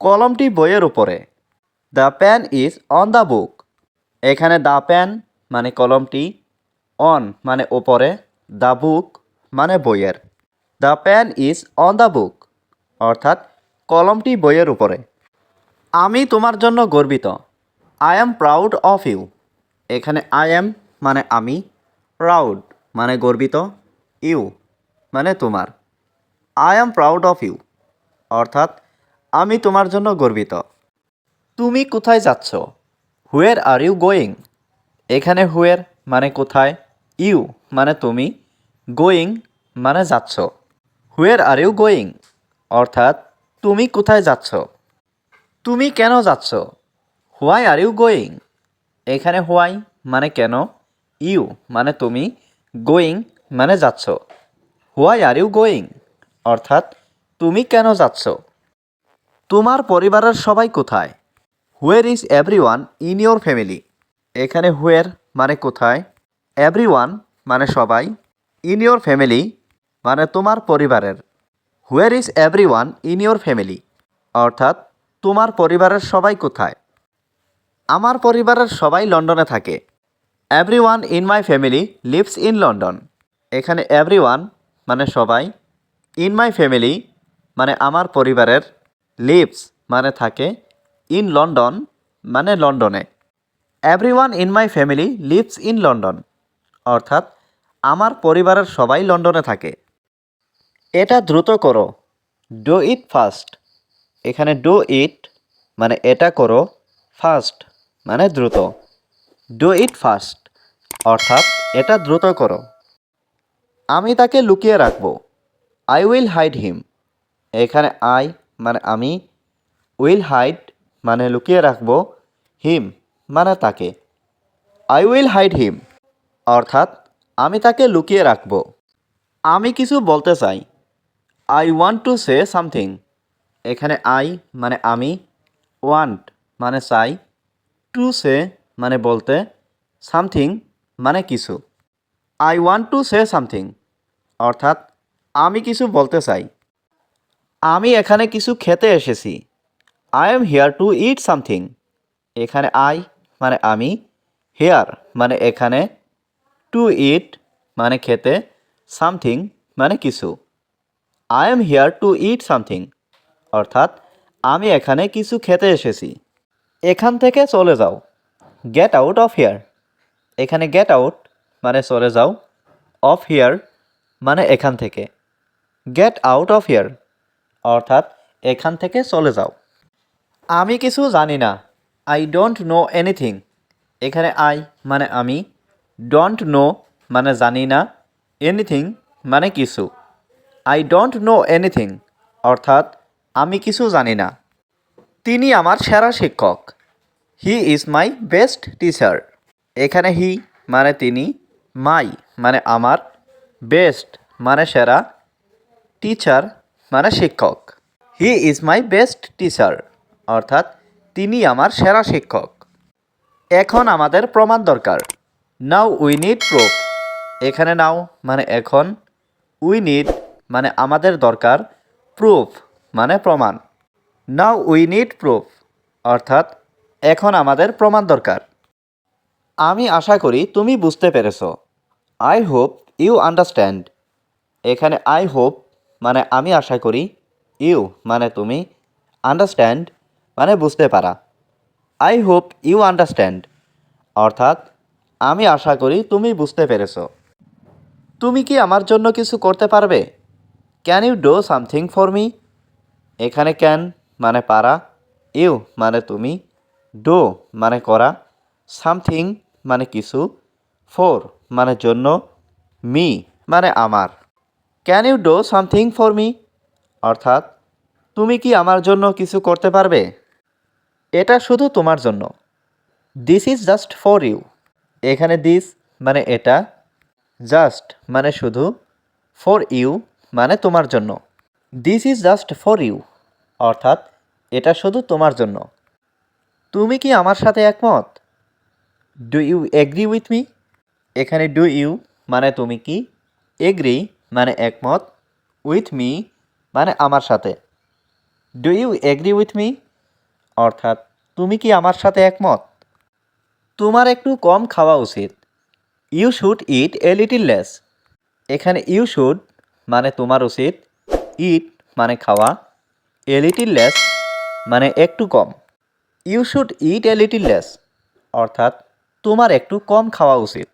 কলমটি বইয়ের উপরে। The pen is on the book এখানে দ্য পেন মানে কলমটি অন মানে ওপরে দ্য বুক মানে বইয়ের। The pen is on the book অর্থাৎ কলমটি বইয়ের উপরে। আমি তোমার জন্য গর্বিত। I am proud of you এখানে আই অ্যাম মানে আমি প্রাউড মানে গর্বিত ইউ মানে তোমার। I am proud of you অর্থাৎ আমি তোমার জন্য গর্বিত। তুমি কোথায় যাচ্ছ? Where are you going? এখানে হুয়ের মানে কোথায়? ইউ মানে তুমি? গোয়িং মানে যাচ্ছ। Where are you going? অর্থাৎ, তুমি কোথায় যাচ্ছ? তুমি কেন যাচ্ছ? Why are you going? এখানে হোয়াই মানে কেন? ইউ মানে তুমি? গোয়িং মানে যাচ্ছ। Why are you going? অর্থাৎ, তুমি কেন যাচ্ছ? তোমার পরিবারের সবাই কোথায়? Where is everyone in your family এখানে হুয়ের মানে কোথায়? এভরি ওয়ান মানে সবাই ইন ইয়োর ফ্যামিলি মানে তোমার পরিবারের। Where is everyone in your family অর্থাৎ তোমার পরিবারের সবাই কোথায়? আমার পরিবারের সবাই লন্ডনে থাকে। Everyone in my family lives in London এখানে এভরি ওয়ান মানে সবাই ইন মাই ফ্যামিলি মানে আমার পরিবারের লিভস মানে থাকে ইন লন্ডন মানে লন্ডনে। Everyone in my family lives in London. অর্থাৎ আমার পরিবারের সবাই লন্ডনে থাকে। এটা দ্রুত করো। Do it fast. এখানে ডো ইট মানে এটা করো ফাস্ট মানে দ্রুত। ডু ইট ফাস্ট অর্থাৎ এটা দ্রুত করো। আমি তাকে লুকিয়ে রাখব। I will hide him. এখানে আই মানে আমি উইল হাইড মানে লুকিয়ে রাখব হিম মানে তাকে। আই উইল হাইড হিম অর্থাৎ আমি তাকে লুকিয়ে রাখব। আমি কিছু বলতে চাই। I want to say something এখানে আই মানে আমি ওয়ান্ট মানে চাই। টু সে মানে বলতে সামথিং মানে কিছু। I want to say something অর্থাৎ আমি কিছু বলতে চাই। আমি এখানে কিছু খেতে এসেছি। I am here to eat something এখানে আই মানে আমি হেয়ার মানে এখানে টু ইট মানে খেতে সামথিং মানে কিছু। I am here to eat something অর্থাৎ, আমি এখানে কিছু খেতে এসেছি। এখান থেকে চলে যাও। গেট আউট অফ হেয়ার এখানে গেট আউট মানে চলে যাও। অফ হেয়ার মানে এখান থেকে। গেট আউট অফ হিয়ার অর্থাৎ এখান থেকে চলে যাও। আমি কিছু জানি না। আই ডোন্ট নো এনিথিং এখানে আই মানে আমি। ডোন্ট নো মানে জানি না। এনিথিং মানে কিছু। আই ডোন্ট নো এনিথিং অর্থাৎ আমি কিছু জানি না। তিনি আমার সেরা শিক্ষক। He is my best teacher এখানে হি মানে তিনি। মাই মানে আমার। বেস্ট মানে সেরা। টিচার মানে শিক্ষক। He is my best teacher অর্থাৎ তিনি আমার সেরা শিক্ষক। এখন আমাদের প্রমাণ দরকার। নাও উই নিড প্রুফ এখানে নাও মানে এখন। উই নিড মানে আমাদের দরকার প্রুফ মানে প্রমাণ। নাও উই নিড প্রুফ অর্থাৎ এখন আমাদের প্রমাণ দরকার। আমি আশা করি তুমি বুঝতে পেরেছ। আই হোপ ইউ আন্ডারস্ট্যান্ড এখানে আই হোপ মানে আমি আশা করি ইউ মানে তুমি আন্ডারস্ট্যান্ড মানে বুঝতে পারা। I hope you understand. অর্থাৎ আমি আশা করি তুমি বুঝতে পেরেছ। তুমি কি আমার জন্য কিছু করতে পারবে? Can you do something for me এখানে ক্যান মানে পারা, ইউ মানে তুমি ডো মানে করা সামথিং মানে কিছু ফোর মানে জন্য মি মানে আমার। Can you do something for me অর্থাৎ, তুমি কি আমার জন্য কিছু করতে পারবে? এটা শুধু তোমার জন্য। This is just for you এখানে দিস মানে এটা। জাস্ট মানে শুধু ফর ইউ মানে তোমার জন্য। This is just for you অর্থাৎ, এটা শুধু তোমার জন্য। তুমি কি আমার সাথে একমত? Do you agree with me এখানে ডু ইউ মানে তুমি কি? এগ্রি মানে একমত উইথ মি মানে আমার সাথে। Do you agree with me অর্থাৎ তুমি কি আমার সাথে একমত? তোমার একটু কম খাওয়া উচিত। You should eat a little less এখানে ইউ শুড মানে তোমার উচিত ইট মানে খাওয়া। এ লিটিল লেস মানে একটু কম। You should eat a little less অর্থাৎ তোমার একটু কম খাওয়া উচিত।